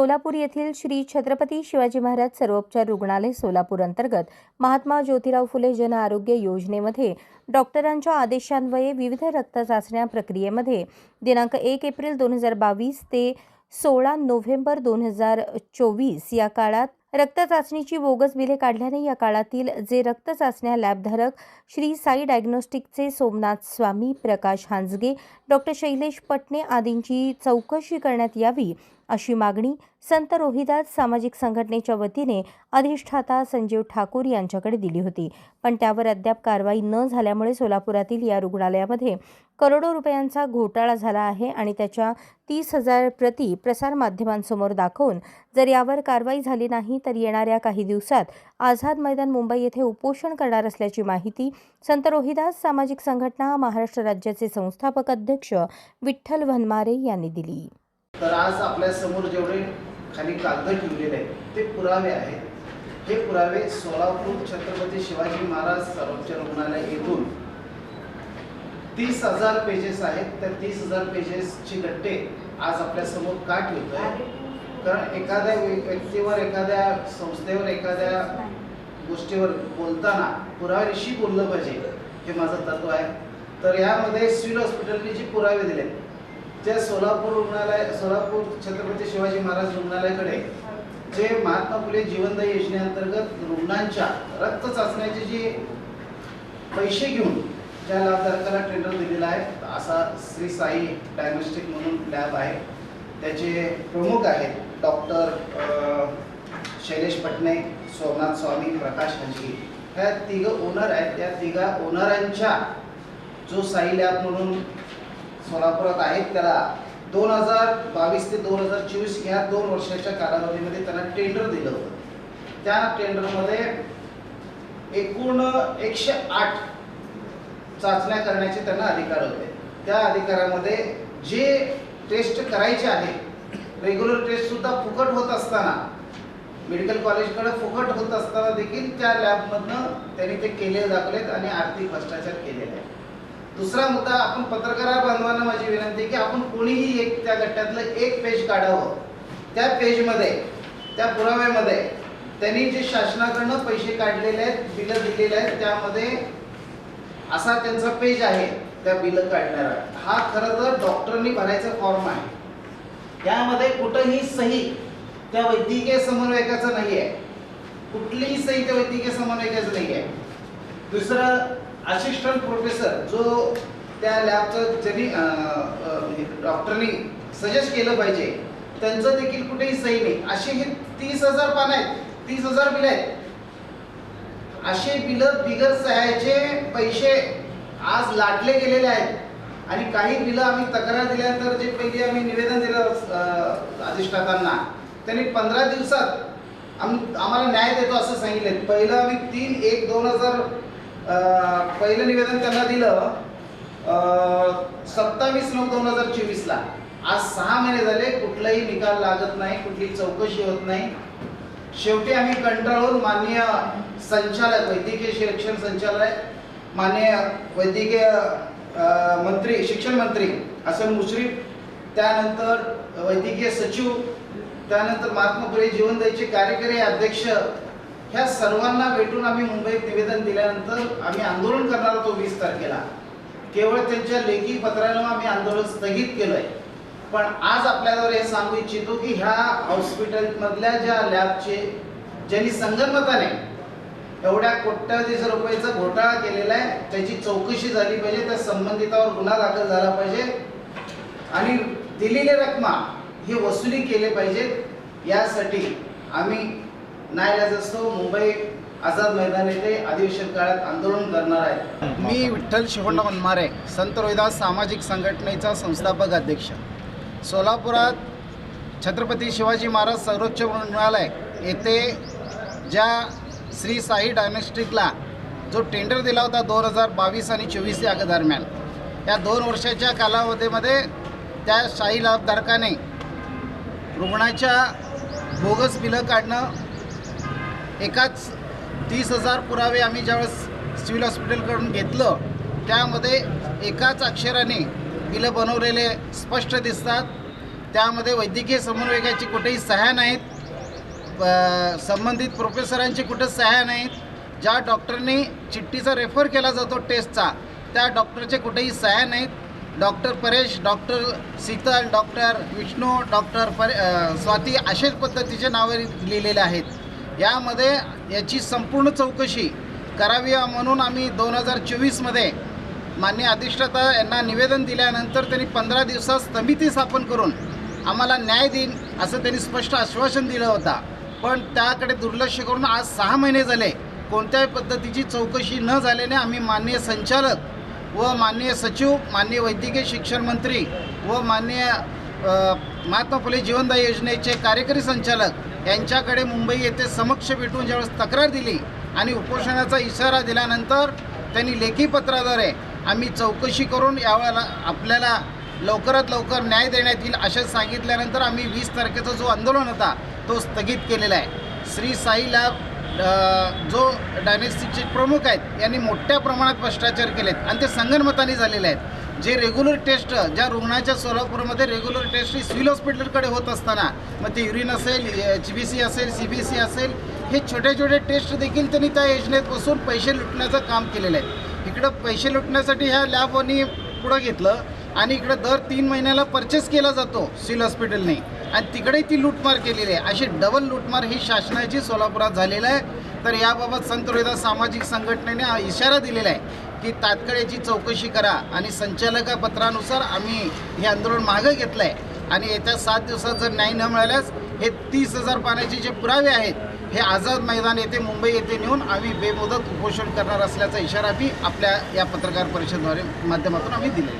सोलापूर येथील श्री छत्रपती शिवाजी महाराज सर्वोपचार रुग्णालय सोलापूर अंतर्गत महात्मा ज्योतिराव फुले जन आरोग्य योजनेमध्ये डॉक्टरांच्या आदेशान्वये विविध रक्त चाचण्या प्रक्रियेमध्ये दिनांक एक एप्रिल दोन हजार बावीस ते सोळा नोव्हेंबर दोन हजार चोवीस या काळात रक्त चाचणीची बोगस बिले काढल्याने या काळातील जे रक्त चाचण्या लॅबधारक श्री साई डायग्नोस्टिकचे सोमनाथ स्वामी प्रकाश हांजगे डॉक्टर शैलेश पटणे आदींची चौकशी करण्यात यावी अशी मागणी संत रोहिदास सामाजिक संघटनेच्या वतीने अधिष्ठाता संजीव ठाकूर यांच्याकडे दिली होती. पण त्यावर अद्याप कारवाई न झाल्यामुळे सोलापुरातील या रुग्णालयामध्ये करोडो रुपयांचा घोटाळा झाला आहे आणि त्याच्या तीस हजार प्रती प्रसारमाध्यमांसमोर दाखवून जर यावर कारवाई झाली नाही तर येणाऱ्या काही दिवसात आझाद मैदान मुंबई येथे उपोषण करणार असल्याची माहिती संत रोहिदास सामाजिक संघटना महाराष्ट्र राज्याचे संस्थापक अध्यक्ष विठ्ठल वनमारे यांनी दिली. तर आज आपल्यासमोर जेवढे खाली कागद ठेवलेले आहेत ते पुरावे आहेत. हे पुरावे सोलापूर छत्रपती शिवाजी महाराज सर्वोच्च रुग्णालय येथून तीस हजार पेजेस आहेत. त्या तीस हजार पेजेसची गट्टे आज आपल्यासमोर का ठेवतोय? कारण एखाद्या व्यक्तीवर एखाद्या संस्थेवर एखाद्या गोष्टीवर बोलताना पुराव्याशी बोललं पाहिजे हे माझं तत्व आहे. तर यामध्ये सिव्हिल हॉस्पिटलने जे पुरावे दिले जे सोलापूर रुग्णालय सोलापूर छत्रपती शिवाजी महाराज रुग्णालयाकडे जे महात्मा फुले जीवनदायी योजनेअंतर्गत रुग्णांच्या रक्त चाचण्याचे जे पैसे घेऊन ज्या लाभधारकाला टेंडर दिलेला आहे असा श्री साई डायग्नोस्टिक म्हणून लॅब आहे. त्याचे प्रमुख आहेत डॉक्टर शैलेश पटनाईक सोमनाथ स्वामी प्रकाश हंजगी. ह्या तिघं ओनर आहेत. त्या तिघा ओनरांच्या जो साई लॅब म्हणून सोलापुरात आहेत. त्याला दोन हजार बावीस ते दोन हजार चोवीस ह्या दोन वर्षाच्या कालावधीमध्ये त्यांना टेंडर दिलं होतं. त्या टेंडरमध्ये एकूण एकशे आठ चाचण्या करण्याचे त्यांना अधिकार होते. त्या अधिकारामध्ये जे टेस्ट करायचे आहे रेग्युलर टेस्ट सुद्धा फुकट होत असताना मेडिकल कॉलेजकडे फुकट होत असताना देखील त्या लॅबमधनं त्यांनी ते केले दाखलेत आणि आर्थिक भ्रष्टाचार केलेले आहे दुसरा मुद्दा आपण पत्रकार बांधवांना माझी विनंती की आपण कोणीही एक त्या गट्ट्यातलं एक पेज काढावं. त्या पेजमध्ये त्या पुराव्यामध्ये त्यांनी जे शासनाकडनं पैसे काढलेले आहेत बिलं दिलेले आहेत त्यामध्ये असा त्यांचा पेज आहे त्या बिलं काढणारा. हा खरं तर डॉक्टरनी भरायचा फॉर्म आहे. त्यामध्ये कुठंही सही त्या वैद्यकीय समन्वयकाचं नाही आहे कुठलीही सही त्या वैद्यकीय समन्वयकाचं नाही आहे दुसरं असिस्टंट प्रोफेसर जो त्या लॅबचं ज्यांनी डॉक्टरनी म्हणजे सजेस्ट केलं पाहिजे त्यांचं देखील कुठेही सही नाही. असे हे तीस हजार पान आहेत. तीस हजार बिल आहेत. असे बिलं बिगर सह्याचे पैसे आज लाटले गेलेले आहेत. आणि काही बिलं आम्ही तक्रार दिल्यानंतर जे पहिली आम्ही निवेदन दिलं अधिष्ठातांना त्यांनी पंधरा दिवसात आम आम्हाला न्याय देतो असं सांगितलं. पहिलं आम्ही तीन एक दोन हजार पहिलं निवेदन त्यांना दिलं सत्तावीस नऊ दोन हजार चोवीसला. आज सहा महिने झाले कुठलाही निकाल लागत नाही कुठली चौकशी होत नाही. शेवटी आम्ही कंटाळून माननीय संचालक वैद्यकीय शिक्षण संचालक माननीय वैद्यकीय मंत्री शिक्षण मंत्री हसन मुश्रीफ त्यानंतर वैद्यकीय सचिव त्यानंतर महात्मा फुले जीवनदायीचे कार्यकारी अध्यक्ष ह्या सर्वांना भेटून आम्ही मुंबईत निवेदन दिल्यानंतर आम्ही आंदोलन करणार होतो वीस तारखेला. केवळ त्यांच्या लेखी पत्रानं आम्ही आंदोलन स्थगित केलंय. पण आज आपल्यावर हे सांगू इच्छितो की ह्या हॉस्पिटलमधल्या ज्या लॅबचे ज्यांनी संगनमताने एवढ्या कोट्याधीश रुपयाचा घोटाळा केलेला आहे. त्याची चौकशी झाली पाहिजे त्या संबंधितावर गुन्हा दाखल झाला पाहिजे. आणि दिलेली रकमा ही वसुली केले पाहिजेत यासाठी आम्ही न्यायालयाचं मुंबई आझाद मैदान येथे अधिवेशन काळात आंदोलन करणार आहे. मी विठ्ठल शिवण्ण वनमारे संत रोहिदास सामाजिक संघटनेचा संस्थापक अध्यक्ष. सोलापुरात छत्रपती शिवाजी महाराज सर्वोच्च रुग्णालय येथे ज्या श्री साई डायनॅस्टिकला जो टेंडर दिला होता दोन हजार बावीस आणि चोवीस या दरम्यान या दोन वर्षाच्या कालावधीमध्ये त्या शाही लाभधारकाने रुग्णाच्या बोगस बिलं काढणं एकाच तीस हजार पुरावे आम्ही ज्यावेळेस सिव्हिल हॉस्पिटलकडून घेतलं त्यामध्ये एकाच अक्षराने बिलं बनवलेले स्पष्ट दिसतात. त्यामध्ये वैद्यकीय समन्वयकाची कुठेही सहाय्या नाहीत. संबंधित प्रोफेसरांची कुठं सहाय्या नाहीत. ज्या डॉक्टरनी चिठ्ठीचा रेफर केला जातो टेस्टचा त्या डॉक्टरचे कुठेही सह्या नाहीत. Doctor Paresh doctor Sheetal doctor Vishnu doctor परे स्वाती अशाच पद्धतीचे नावे लिहिलेले आहेत. यामध्ये याची संपूर्ण चौकशी करावी म्हणून आम्ही दोन हजार चोवीसमध्ये मान्य अधिष्ठाता यांना निवेदन दिल्यानंतर त्यांनी पंधरा दिवसात समिती स्थापन करून आम्हाला न्याय देईन असं त्यांनी स्पष्ट आश्वासन दिलं होतं. पण त्याकडे दुर्लक्ष करून आज सहा महिने झाले. कोणत्याही पद्धतीची चौकशी न झाल्याने आम्ही माननीय संचालक व माननीय सचिव माननीय वैद्यकीय शिक्षण मंत्री व माननीय महात्मा फुले जीवनदायी योजनेचे कार्यकारी संचालक यांच्याकडे मुंबई येथे समक्ष भेटून ज्यावेळेस तक्रार दिली आणि उपोषणाचा इशारा दिल्यानंतर त्यांनी लेखी पत्राद्वारे आम्ही चौकशी करून यावेळेला आपल्याला लवकरात लवकर न्याय देण्यात येईल असं सांगितल्यानंतर आम्ही वीस तारखेचा जो आंदोलन होता तो स्थगित केलेला आहे. श्री साई लॅब जो डायनेस्टिकचे प्रमुख आहेत यांनी मोठ्या प्रमाणात भ्रष्टाचार केलेत आणि ते संगणमताने झालेले आहेत. जे रेग्युलर टेस्ट ज्या रुग्णाच्या सोलापूरमध्ये रेग्युलर टेस्ट ही सिव्हिल हॉस्पिटलकडे होत असताना मग ते युरिन असेल जी बी सी असेल सी बी सी असेल हे छोटे छोटे टेस्ट देखील त्यांनी त्या योजनेत बसून पैसे लुटण्याचं काम केलेलं आहे. इकडं पैसे लुटण्यासाठी ह्या लॅबनी पुढं घेतलं आणि इकडं दर तीन महिन्याला परचेस केला जातो सिव्हिल हॉस्पिटलने. आणि तिकडे ती लूटमार केलेली आहे. अशी डबल लूटमार ही शासनाची सोलापुरात झालेलं आहे. तर याबाबत संत रोहिदास सामाजिक संघटनेने हा इशारा दिलेला आहे. की तात्काळ याची चौकशी करा आणि संचालका पत्रानुसार आम्ही हे आंदोलन मागं घेतलं आहे आणि येत्या सात दिवसात जर न्याय न मिळाल्यास हे तीस हजार पाण्याचे जे पुरावे आहेत हे आझाद मैदान येथे मुंबई येथे नेऊन आम्ही बेमुदत उपोषण करणार असल्याचा इशारा बी आपल्या या पत्रकार परिषदेद्वारे माध्यमातून आम्ही दिलेला आहे.